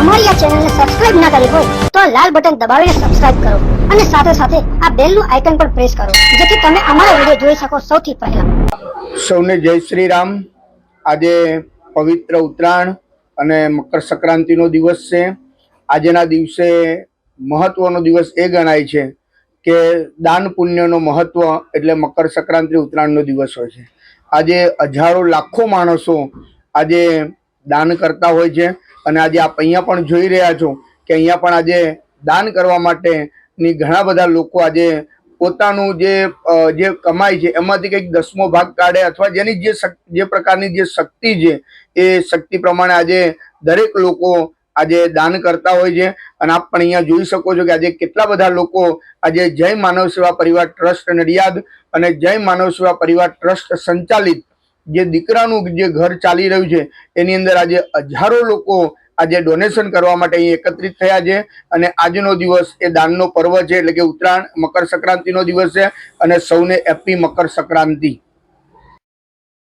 અમારી આ ચેનલને સબસ્ક્રાઇબ ના કરી હોય તો આ લાલ બટન દબાવીને સબસ્ક્રાઇબ કરો અને સાથે સાથે આ બેલનું આઇકન પણ પ્રેસ કરો, જેથી તમે અમારા વીડિયો જોઈ શકો સૌથી પહેલા. સૌને જય શ્રી રામ આજે પવિત્ર ઉત્તરાયણ અને મકર સંક્રાંતિનો દિવસ છે. આજના દિવસે મહત્વનો દિવસ એ ગણાય છે કે દાન પુણ્યનો મહત્વ એટલે મકર સંક્રાંતિ ઉત્તરાયણનો દિવસ હોય છે. આજે હજારો લાખો માણસો આજે દાન કરતા હોય છે. અને આજે આપ અહીંયા પણ જોઈ રહ્યા છો કે અહીંયા પણ આજે દાન કરવા માટેની ઘણા બધા લોકો આજે પોતાનું જે જે કમાય છે, એમાંથી કંઈક દસમો ભાગ કાઢે અથવા જેની જે જે પ્રકારની જે શક્તિ છે, એ શક્તિ પ્રમાણે આજે દરેક લોકો આજે દાન કરતા હોય છે. અને આપ પણ અહીંયા જોઈ શકો છો કે આજે કેટલા બધા લોકો આજે જય માનવ સેવા પરિવાર ટ્રસ્ટ નડિયાદ અને જય માનવ સેવા પરિવાર ટ્રસ્ટ સંચાલિત જે દીકરાનું જે ઘર ચાલી રહ્યું છે, એની અંદર આજે હજારો લોકો આજે ડોનેશન કરવા માટે અહીં એકત્રિત થયા છે અને આજનો દિવસ એ દાનનો પર્વ છે, એટલે કે ઉત્તરાયણ મકર સંક્રાંતિનો દિવસ છે અને સૌને એપી મકર સંક્રાંતિ